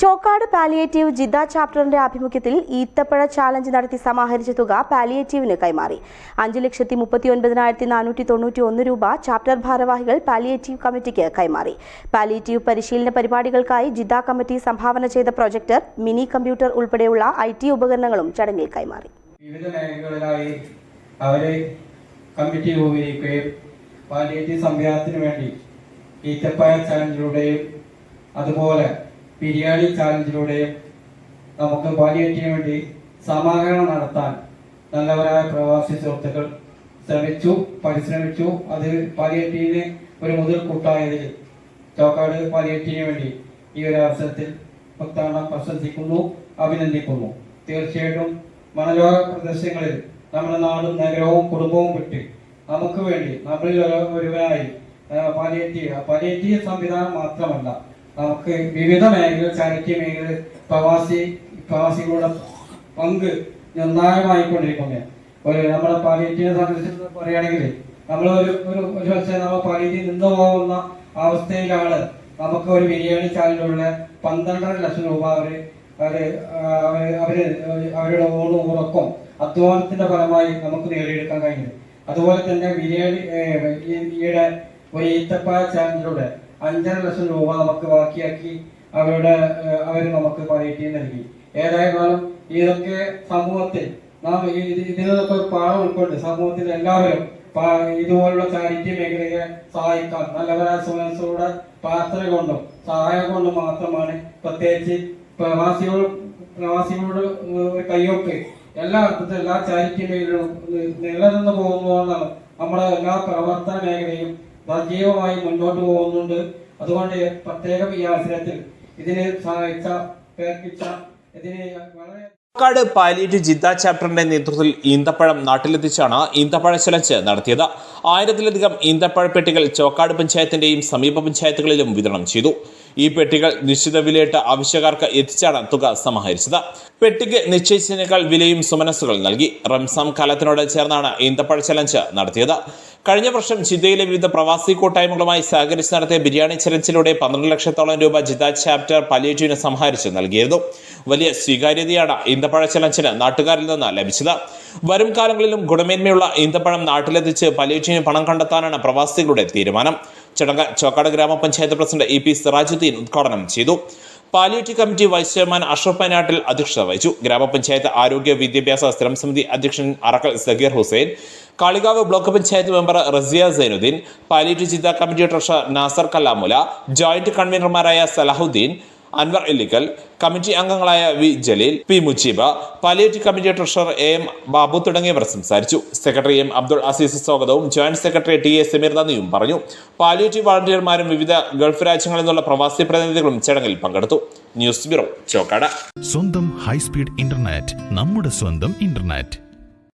Chokkad palliative Jeddah ചാപ്റ്ററിന്റെ ആഭിമുഖ്യത്തിൽ ഈത്തപ്പഴ challenge നടത്തി സമാഹരിച്ച തുക പാലിയേറ്റീവിന് കൈമാറി. അഞ്ച് ലക്ഷത്തി മുപ്പത്തി ഒൻപതിനായിരത്തി നാനൂറ്റി തൊണ്ണൂറ്റി ഒന്ന് രൂപ ചാപ്റ്റർ ഭാരവാഹികൾ പാലിയേറ്റീവ് കമ്മിറ്റിക്ക് കൈമാറി. പാലിയേറ്റീവ് പരിശീലന പരിപാടികൾക്കായി ജിദ്ദ കമ്മിറ്റി സംഭാവന ചെയ്ത പ്രൊജക്ടർ മിനി കമ്പ്യൂട്ടർ ഉൾപ്പെടെയുള്ള ഐ ടി ഉപകരണങ്ങളും ചടങ്ങിൽ കൈമാറി. വിവിധ കമ്മിറ്റി വേണ്ടി ഈത്തപ്പഴ അതുപോലെ ബിരിയാണി ചാലഞ്ചിലൂടെയും നമുക്ക് പാലിയേറ്റിന് വേണ്ടി സമാഹരണം നടത്താൻ നല്ലവരായ പ്രവാസി സുഹൃത്തുക്കൾ ശ്രമിച്ചു പരിശ്രമിച്ചു. അത് പാലിയേറ്റീവിന് ഒരു മുതൽ കൂട്ടായതിൽ ചോക്കാട് പാലിയേറ്റീവിന് വേണ്ടി ഈ ഒരു അവസരത്തിൽ ഭക്താണ പ്രശംസിക്കുന്നു അഭിനന്ദിക്കുന്നു. തീർച്ചയായിട്ടും മനോഹര പ്രദേശങ്ങളിൽ നമ്മുടെ നാടും നഗരവും കുടുംബവും വിട്ട് നമുക്ക് വേണ്ടി നമ്മളിൽ ഒരു- ഒരുവനായി പാലിയേറ്റീവ്. പാലിയേറ്റീവ് സംവിധാനം മാത്രമല്ല നമുക്ക് വിവിധ മേഖല ചാരിറ്റി മേഖല പ്രവാസി പ്രവാസികളുടെ പങ്ക് നിർണായകമായിക്കൊണ്ടിരിക്കുകയാണ് ഒരു നമ്മുടെ പാലിയേറ്റീവിനെ സംബന്ധിച്ച് പറയുകയാണെങ്കിൽ നമ്മൾ ഒരു ഒരു പക്ഷേ നമ്മൾ പാലിയേറ്റീവ് നിന്ന് പോകുന്ന അവസ്ഥയിലാണ് നമുക്ക് ഒരു ബിരിയാണി ചാനലിലുള്ള പന്ത്രണ്ടര ലക്ഷം രൂപ അവർ അവർ അവരുടെ ഓണ ഉറക്കം. അധ്വാനത്തിന്റെ ഫലമായി നമുക്ക് നേടിയെടുക്കാൻ കഴിഞ്ഞത്. അതുപോലെ തന്നെ ബിരിയാണി ഈയിടെ ഒരു ഈത്തപ്പായ ചാനലിലൂടെ അഞ്ചര ലക്ഷം രൂപ നമുക്ക് ബാക്കിയാക്കി അവരുടെ അവർ നമുക്ക് പരീക്ഷ നൽകി. ഏതായാലും ഇതൊക്കെ സമൂഹത്തിൽ നാം ഈ- ഇത് ഇതിൽ നിന്നൊക്കെ ഒരു പാഠം ഉൾക്കൊണ്ട് സമൂഹത്തിൽ എല്ലാവരും ഇതുപോലുള്ള ചാരിറ്റി മേഖലയെ സഹായിക്കാൻ നല്ലവരായ സ്വയംസോടെ പ്രാർത്ഥന കൊണ്ടും സഹായം കൊണ്ടും മാത്രമാണ് പ്രത്യേകിച്ച് പ്രവാസികൾ പ്രവാസികളുടെ ഒരു എല്ലാ അർത്ഥത്തിൽ എല്ലാ ചാരിറ്റി മേഖലകളും നിലനിന്ന് പോകുന്നതുകൊണ്ടാണ് നമ്മുടെ എല്ലാ പ്രവർത്തന മേഖലയും സജീവമായി മുന്നോട്ട് പോകുന്നുണ്ട്. അതുകൊണ്ട് പ്രത്യേകം ഈ അവസരത്തിൽ ഇതിനെ സഹായിച്ച വളരെ പാലക്കാട് പാലിയേറ്റീവ് ജിദ്ദ ചാപ്റ്ററിന്റെ നേതൃത്വത്തിൽ ഈന്തപ്പഴം നാട്ടിലെത്തിച്ചാണ് ഈന്തപ്പഴ ചലഞ്ച് നടത്തിയത്. ആയിരത്തിലധികം ഈന്തപ്പഴ പെട്ടികൾ ചോക്കാട് പഞ്ചായത്തിന്റെയും സമീപ പഞ്ചായത്തുകളിലും വിതരണം ചെയ്തു. ഈ പെട്ടികൾ നിശ്ചിത വിലയിട്ട് ആവശ്യക്കാർക്ക് എത്തിച്ചാണ് തുക സമാഹരിച്ചത്. പെട്ടിക്ക് നിശ്ചയിച്ചതിനേക്കാൾ വിലയും സുമനസ്സുകൾ നൽകി. റംസാം കാലത്തിനോട് ചേർന്നാണ് ഈന്തപ്പഴ ചലഞ്ച് നടത്തിയത്. കഴിഞ്ഞ വർഷം ജിദ്ദയിലെ വിവിധ പ്രവാസി കൂട്ടായ്മകളുമായി സഹകരിച്ച് നടത്തിയ ബിരിയാണി ചലഞ്ചിലൂടെ പന്ത്രണ്ട് ലക്ഷത്തോളം രൂപ ജിദ്ദ ചാപ്റ്റർ പലേറ്റുവിന് സമാഹരിച്ച് നൽകിയിരുന്നു. വലിയ സ്വീകാര്യതയാണ് ഈന്തപ്പഴ ചലഞ്ചിന് നാട്ടുകാരിൽ നിന്ന് ലഭിച്ചത്. വരും കാലങ്ങളിലും ഗുണമേന്മയുള്ള ഈന്തപ്പഴം നാട്ടിലെത്തിച്ച് പലേറ്റുവിന് പണം കണ്ടെത്താനാണ് പ്രവാസികളുടെ തീരുമാനം. ചടങ്ങ് ചോക്കാട് ഗ്രാമപഞ്ചായത്ത് പ്രസിഡന്റ് ഇ പി സിറാജുദ്ദീൻ ഉദ്ഘാടനം ചെയ്തു. Palliative committee vice chairman Ashraf Painattil അധ്യക്ഷത വഹിച്ചു. ഗ്രാമപഞ്ചായത്ത് ആരോഗ്യ വിദ്യാഭ്യാസ സ്ഥിരം സമിതി അധ്യക്ഷൻ Arakkal Sageer Hussain Kalikavu block panchayat member Raziya Sainuddin palliative ജില്ലാ committee treasurer Nasar Kallamula joint കൺവീനർമാരായ Salahuddin Anwar Illikkal committee അംഗങ്ങളായ V Jaleel P Mujeeba palliative committee treasurer A M Babu തുടങ്ങിയവർ സംസാരിച്ചു. സെക്രട്ടറി എം അബ്ദുൾ അസീസ് സ്വാഗതവും joint secretary T A Sameer നന്ദിയും പറഞ്ഞു. Palliative വളണ്ടിയർമാരും വിവിധ Gulf രാജ്യങ്ങളിൽ നിന്നുള്ള പ്രവാസി പ്രതിനിധികളും ചടങ്ങിൽ പങ്കെടുത്തു. News bureau Chokkad. സ്വന്തം ഹൈസ്പീഡ് ഇന്റർനെറ്റ് നമ്മുടെ സ്വന്തം ഇന്റർനെറ്റ്.